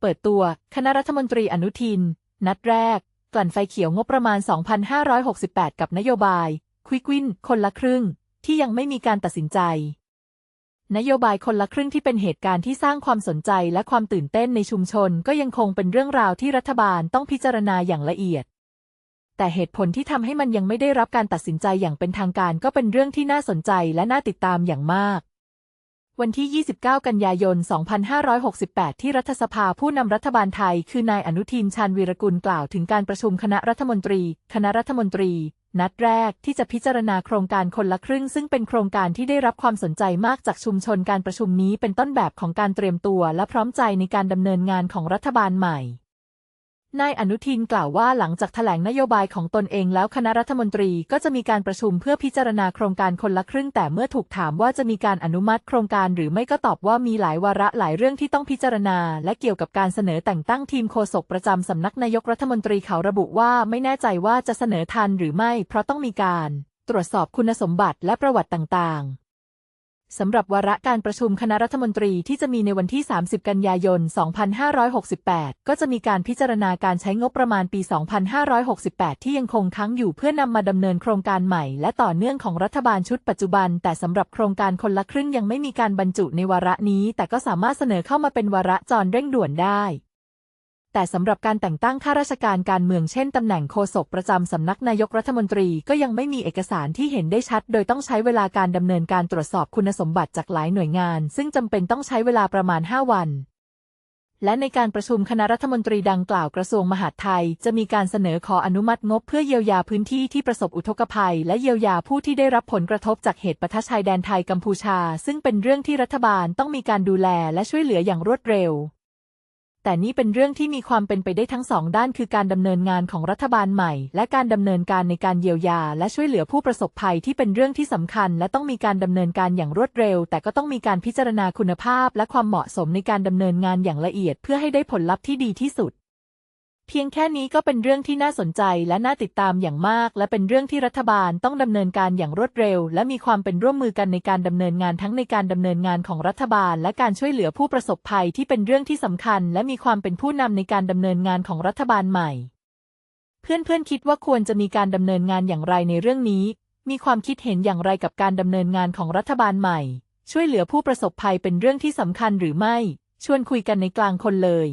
เปิดตัว คณะรัฐมนตรีอนุทิน นัดแรก กลั่นไฟเขียวงบประมาณ 2,568 กับนโยบายควิกวินคนละครึ่ง ที่ยังไม่มีการตัดสินใจ นโยบายคนละครึ่งที่เป็นเหตุการณ์ที่สร้างความสนใจและความตื่นเต้นในชุมชน ก็ยังคงเป็นเรื่องราวที่รัฐบาลต้องพิจารณาอย่างละเอียด แต่เหตุผลที่ทำให้มันยังไม่ได้รับการตัดสินใจอย่างเป็นทางการ ก็เป็นเรื่องที่น่าสนใจและน่าติดตามอย่างมาก วันที่ 29 กันยายน 2568 ที่รัฐสภาผู้นำรัฐบาลไทย คือนายอนุทินชาญวีรกุลกล่าวถึงการประชุมคณะรัฐมนตรี คณะรัฐมนตรี นัดแรกที่จะพิจารณาโครงการคนละครึ่ง ซึ่งเป็นโครงการที่ได้รับความสนใจมากจากชุมชนการประชุมนี้เป็นต้นแบบของการเตรียมตัว และพร้อมใจในการดำเนินงานของรัฐบาลใหม่ นายอนุทินกล่าวว่าหลังจากแถลงนโยบายของตนเองแล้วคณะรัฐมนตรีก็จะมีการประชุมเพื่อพิจารณาโครงการคนละครึ่งแต่เมื่อถูกถามว่าจะมีการอนุมัติโครงการหรือไม่ก็ตอบว่ามีหลายวาระหลายเรื่องที่ต้องพิจารณา และเกี่ยวกับการเสนอแต่งตั้งทีมโฆษกประจำสำนักนายกรัฐมนตรีเขาระบุว่าไม่แน่ใจว่าจะเสนอทันหรือไม่ เพราะต้องมีการ ตรวจสอบคุณสมบัติและประวัติต่างๆ สำหรับวาระการประชุมคณะรัฐมนตรีที่จะมีในวันที่ 30 กันยายน 2568 ก็จะมีการพิจารณาการใช้งบประมาณปี 2568 ที่ยังคงค้างอยู่เพื่อนำมาดำเนินโครงการใหม่และต่อเนื่องของรัฐบาลชุดปัจจุบัน แต่สำหรับโครงการคนละครึ่งยังไม่มีการบรรจุในวาระนี้ แต่ก็สามารถเสนอเข้ามาเป็นวาระจรเร่งด่วนได้ แต่สำหรับการแต่งตั้งข้าราชการการเมืองเช่นตำแหน่งโฆษกประจำสำนักนายกรัฐมนตรีก็ยังไม่มีเอกสารที่เห็นได้ชัด โดยต้องใช้เวลาการดำเนินการตรวจสอบคุณสมบัติจากหลายหน่วยงาน ซึ่งจำเป็นต้องใช้เวลาประมาณ 5 วันและในการประชุมคณะรัฐมนตรีดังกล่าวกระทรวงมหาดไทย จะมีการเสนอขออนุมัติงบเพื่อเยียวยาพื้นที่ที่ประสบอุทกภัย และเยียวยาผู้ที่ได้รับผลกระทบจากเหตุปะทะชายแดนไทยกัมพูชา ซึ่งเป็นเรื่องที่รัฐบาลต้องมีการดูแลและช่วยเหลืออย่างรวดเร็ว แต่นี่เป็นเรื่องที่มีความเป็นไปได้ทั้งสองด้านคือการดำเนินงานของรัฐบาลใหม่ และการดำเนินการในการเยียวยา และช่วยเหลือผู้ประสบภัยที่เป็นเรื่องที่สำคัญ และต้องมีการดำเนินการอย่างรวดเร็ว แต่ก็ต้องมีการพิจารณาคุณภาพ และความเหมาะสมในการดำเนินงานอย่างละเอียด เพื่อให้ได้ผลลัพธ์ที่ดีที่สุด เพียงแค่นี้ก็เป็นเรื่องที่น่าสนใจและน่าติดตามอย่างมาก และเป็นเรื่องที่รัฐบาลต้องดำเนินการอย่างรวดเร็ว และมีความเป็นร่วมมือกันในการดำเนินงานทั้งในการดำเนินงานของรัฐบาล และการช่วยเหลือผู้ประสบภัยที่เป็นเรื่องที่สำคัญ และมีความเป็นผู้นำในการดำเนินงานของรัฐบาลใหม่ เพื่อนๆคิดว่าควรจะมีการดำเนินงานอย่างไรในเรื่องนี้ มีความคิดเห็นอย่างไรกับการดำเนินงานของรัฐบาลใหม่ ช่วยเหลือผู้ประสบภัยเป็นเรื่องที่สำคัญหรือไม่ ชวนคุยกันในกลางคนเลย